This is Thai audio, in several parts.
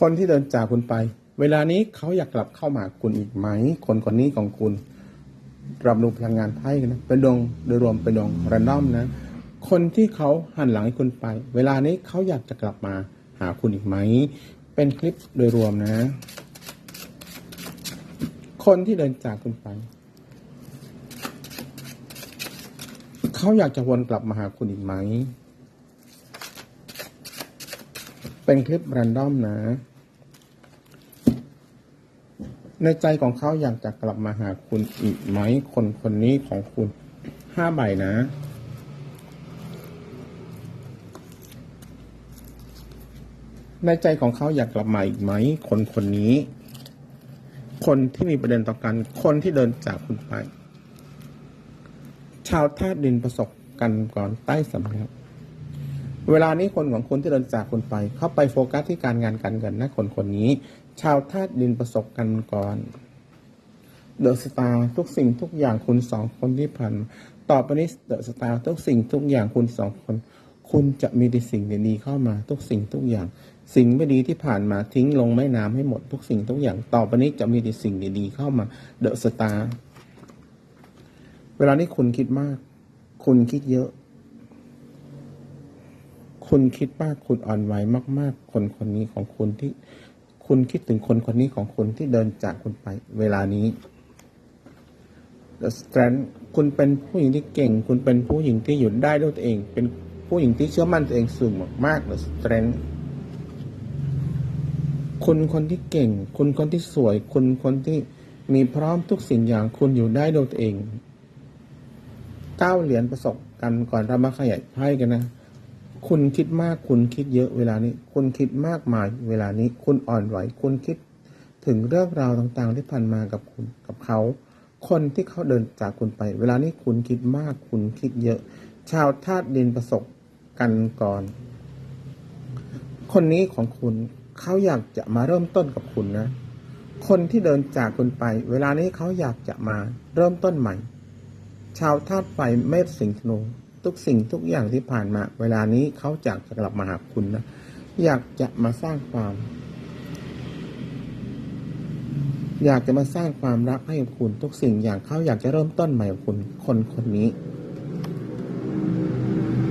คนที่เดินจากคุณไป เวลานี้เขาอยากกลับเข้ามาหาคุณอีกไหม คนคนนี้ของคุณรับรู้พลังงานไพ่กันนะเป็นดวงโดยรวมเป็นดวงรันดอมนะ คนที่เขาหันหลังให้คุณไป เวลานี้เขาอยากจะกลับมาหาคุณอีกไหม เป็นคลิปโดยรวมนะ คนที่เดินจากคุณไป เขาอยากจะวนกลับมาหาคุณอีกไหม เป็นคลิปแรนดอมนะ ในใจของเขาอยากจะกลับมาหาคุณอีกไหมคนคนนี้ของคุณห้าใบนะในใจของเขาอยากกลับมาอีกไหม คนคนนี้ คนที่มีประเด็นต่อกัน คนที่เดินจากคุณไป ชาวธาตุดินประสบกันก่อนใต้สำรับ เวลานี้คนของคุณที่เดินจากคุณไป เข้าไปโฟกัสที่การงานการเงินนะคนคนนี้ ชาวธาตุดินประสบกันก่อนเดอะสตาร์ทุกสิ่งทุกอย่างคุณสองคนที่ผ่านต่อไปนี้เดอะสตาร์ทุกสิ่งทุกอย่างคุณสองคน คุณจะมีแต่สิ่งดีๆเข้ามา ทุกสิ่งทุกอย่าง สิ่งไม่ดีที่ผ่านมาทิ้งลงแม่น้ำให้หมด ทุกสิ่งทุกอย่าง ต่อไปนี้จะมีแต่สิ่งดีๆเข้ามาเดอะสตาร์เวลานี้คุณคิดมาก คุณคิดเยอะ คุณคิดมากคุณอ่อนไหวมาก ๆ คนคนนี้ของคุณที่ คุณคิดถึงคนคนนี้ของคุณที่เดินจากคุณไป เวลานี้ The Strength คุณเป็นผู้หญิงที่เก่ง คุณเป็นผู้หญิงที่อยู่ได้ด้วยตัวเอง เป็นผู้หญิงที่เชื่อมั่นตัวเองสูงมากๆ The Strength คุณคนที่เก่ง คุณคนที่สวย คุณคนที่มีพร้อมทุกสิ่งอย่างคุณอยู่ได้ด้วยตัวเองเก้าเหรียญประสบกันก่อนเรามาขยายไพ่กันนะ คุณคิดมากคุณคิดเยอะเวลานี้ คุณคิดมากมายเวลานี้ คุณอ่อนไหว คุณคิดถึงเรื่องราวต่างๆ ที่ผ่านมากับคุณกับเขา คนที่เขาเดินจากคุณไป เวลานี้คุณคิดมากคุณคิดเยอะ ชาวธาตุดินประสบกันก่อน คนนี้ของคุณเขาอยากจะมาเริ่มต้นกับคุณนะ คนที่เดินจากคุณไป เวลานี้เขาอยากจะมาเริ่มต้นใหม่ ชาวธาตุไฟเมษสิงห์ธนู ทุกสิ่งทุกอย่างที่ผ่านมา เวลานี้เขาอยากจะกลับมาหาคุณนะอยากจะมาสร้างความ อยากจะมาสร้างความรักให้กับคุณ ทุกสิ่งอย่างเขาอยากจะเริ่มต้นใหม่กับคุณคนคนนี้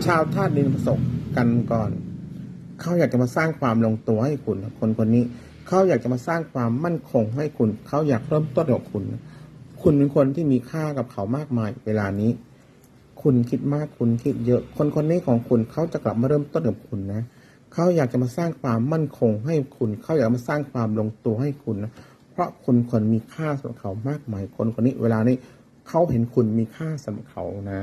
ชาวธาตุดินประสบกันก่อนเขาอยากจะมาสร้างความลงตัวให้คุณคนคนนี้เขาอยากจะมาสร้างความมั่นคงให้คุณ เขาอยากเริ่มต้นกับคุณ คุณเป็นคนที่มีค่ากับเขามากมายเวลานี้ คุณคิดมากคุณคิดเยอะ คนคนนี้ของคุณเขาจะกลับมาเริ่มต้นกับคุณนะเขาอยากจะมาสร้างความมั่นคงให้คุณเขาอยากมาสร้างความลงตัวให้คุณนะเพราะคุณคนมีค่าสำหรับเขามากมายคนคนนี้เวลานี้เขาเห็นคุณมีค่าสำหรับเขานะ